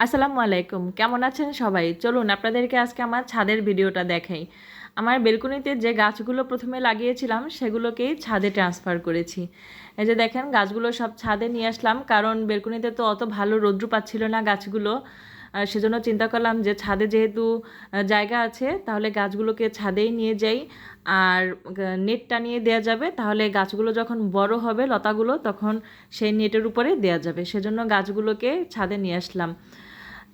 আসসালামু আলাইকুম, কেমন আছেন সবাই? চলুন আপনাদেরকে আজকে আমার ছাদের ভিডিওটা দেখাই। আমার বেলকুনিতে যে গাছগুলো প্রথমে লাগিয়েছিলাম, সেগুলোকেই ছাদে ট্রান্সফার করেছি। এই যে দেখেন, গাছগুলো সব ছাদে নিয়ে আসলাম, কারণ বেলকুনিতে তো অত ভালো রৌদ্র পাচ্ছিল না গাছগুলো। সেজন্য চিন্তা করলাম যে ছাদে যেহেতু জায়গা আছে, তাহলে গাছগুলোকে ছাদেই নিয়ে যাই। আর নেট টানিয়ে দেওয়া যাবে, তাহলে গাছগুলো যখন বড় হবে লতাগুলো, তখন সেই নেটের উপরে দেওয়া যাবে। সেজন্য গাছগুলোকে ছাদে নিয়ে আসলাম।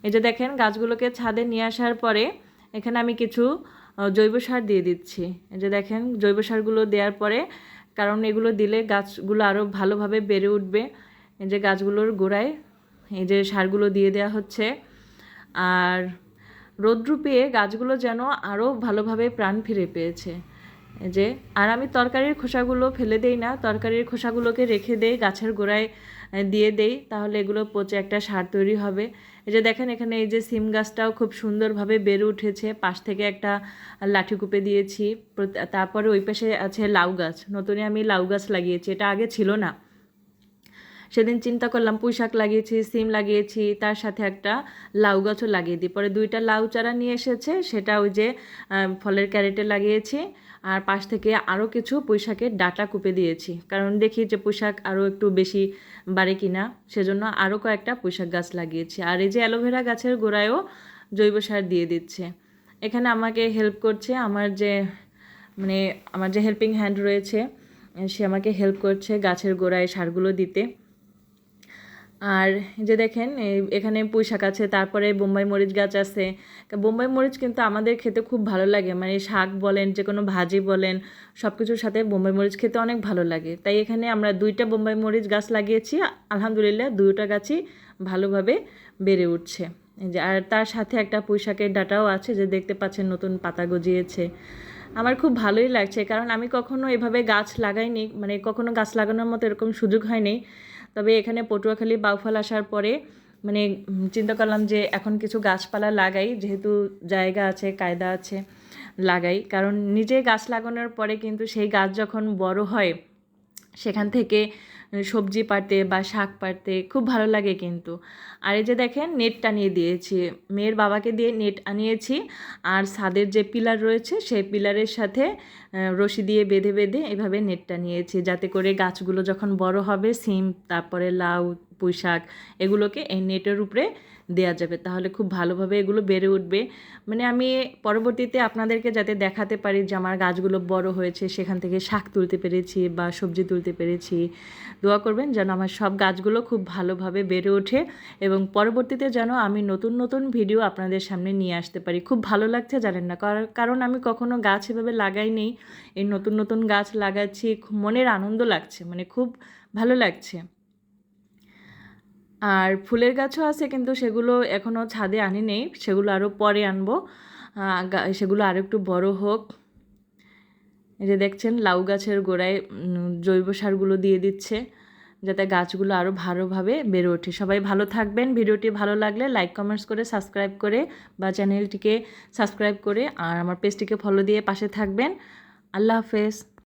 এই যে দেখেন, গাছগুলোকে ছাদে নিয়ে আসার পরে এখানে আমি কিছু জৈব সার দিয়ে দিচ্ছি। এই যে দেখেন, জৈব সারগুলো দেওয়ার পরে, কারণ এগুলো দিলে গাছগুলো আরও ভালোভাবে বেড়ে উঠবে। এই যে গাছগুলোর গোড়ায় এই যে সারগুলো দিয়ে দেওয়া হচ্ছে। আর রৌদ্র পেয়ে গাছগুলো যেন আরও ভালোভাবে প্রাণ ফিরে পেয়েছে। যে, আর আমি তরকারির খোসাগুলো ফেলে দেই না, তরকারির খোসাগুলোকে রেখে দেই, গাছের গোড়ায় দিয়ে দেই, তাহলে এগুলো পচে একটা সার তৈরি হবে। এই যে দেখেন এখানে এই যে সিম গাছটাও খুব সুন্দরভাবে বেড়ে উঠেছে, পাশ থেকে একটা লাঠি কুপে দিয়েছি তারপরে ওই পাশে আছে লাউ গাছ, নতুনই আমি লাউ গাছ লাগিয়েছি, এটা আগে ছিল না। সেদিন চিন্তা করলাম পুঁই শাক লাগিয়েছি, সিম লাগিয়েছি, তার সাথে একটা লাউ গাছও লাগিয়ে দিই। পরে দুইটা লাউ চারা নিয়ে এসেছে, সেটা ওই যে ফলের ক্যারেটে লাগিয়েছি আর পাশ থেকে আরও কিছু পুঁই শাকের ডাটা কুপে দিয়েছি। কারণ দেখি যে পুঁই শাক আরও একটু বেশি বাড়ে কিনা, সেজন্য আরও কয়েকটা পুঁই শাক গাছ লাগিয়েছি। আর এই যে অ্যালোভেরা গাছের গোড়ায়ও জৈব সার দিয়ে দিচ্ছে। এখানে আমাকে হেল্প করছে আমার যে মানে আমার যে হেল্পিং হ্যান্ড রয়েছে, সে আমাকে হেল্প করছে গাছের গোড়ায় সারগুলো দিতে। আর যে দেখেন এখানে পুঁই শাক আছে, তারপরে বোম্বাই মরিচ গাছ আছে। বোম্বাই মরিচ কিন্তু আমাদের খেতে খুব ভালো লাগে। মানে শাক বলেন, যে কোনো ভাজি বলেন সব কিছুর সাথে বোম্বাই মরিচ খেতে অনেক ভালো লাগে। তাই এখানে আমরা দুইটা বোম্বাই মরিচ গাছ লাগিয়েছি। আলহামদুলিল্লাহ দুইটা গাছই ভালোভাবে বেড়ে উঠছে। আর তার সাথে একটা পুঁই শাকের ডাটাও আছে, যে দেখতে পাচ্ছেন নতুন পাতা গজিয়েছে। আমার খুব ভালোই লাগছে। কারণ আমি কখনো এভাবে গাছ লাগাইনি মানে কখনো গাছ লাগানোর মতো এরকম সুযোগ হয়নি। তবে এখানে পটুয়াখালী, বাউফল আসার পরে মানে চিন্তা করলাম যে এখন কিছু গাছপালা লাগাই, যেহেতু জায়গা আছে, কায়দা আছে, লাগাই। কারণ নিজে গাছ লাগানোর পরে কিন্তু সেই গাছ যখন বড় হয়, সেখান থেকে সবজি পাড়তে বা শাক পাড়তে খুব ভালো লাগে কিন্তু। আর এই যে দেখেন নেট টানিয়ে দিয়েছি। মেয়ের বাবাকে দিয়ে নেট আনিয়েছি। আর ছাদের যে পিলার রয়েছে, সেই পিলারের সাথে রশি দিয়ে বেঁধে বেঁধে এভাবে নেট টানিয়েছি যাতে করে গাছগুলো যখন বড় হবে, সিম, তারপরে লাউ পুঁই শাক এগুলোকে এই নেটের উপরে দেওয়া যাবে। তাহলে খুব ভালোভাবে এগুলো বেড়ে উঠবে। মানে আমি পরবর্তীতে আপনাদেরকে যাতে দেখাতে পারি যে আমার গাছগুলো বড় হয়েছে, সেখান থেকে শাক তুলতে পেরেছি বা সবজি তুলতে পেরেছি দোয়া করবেন যেন আমার সব গাছগুলো খুব ভালোভাবে বেড়ে ওঠে এবং পরবর্তীতে যেন আমি নতুন নতুন ভিডিও আপনাদের সামনে নিয়ে আসতে পারি। খুব ভালো লাগছে জানেন না, কার- কারণ আমি কখনো গাছ এভাবে লাগাইনি। এই নতুন নতুন গাছ লাগাচ্ছি, খুব মনের আনন্দ লাগছে মানে খুব ভালো লাগছে। আর ফুলের গাছও আছে কিন্তু সেগুলো এখনও ছাদে আনি নেই, সেগুলো আরও পরে আনব। সেগুলো আরও একটু বড় হোক। এই যে দেখছেন, লাউ গাছের গোড়ায় জৈব সারগুলো দিয়ে দিচ্ছে, যাতে গাছগুলো আরও ভালোভাবে বেড়ে ওঠে। সবাই ভালো থাকবেন। ভিডিওটি ভালো লাগলে লাইক, কমেন্টস করে, সাবস্ক্রাইব করে বা চ্যানেলটিকে সাবস্ক্রাইব করে আর আমার পেজটিকে ফলো দিয়ে পাশে থাকবেন। আল্লাহ হাফেজ।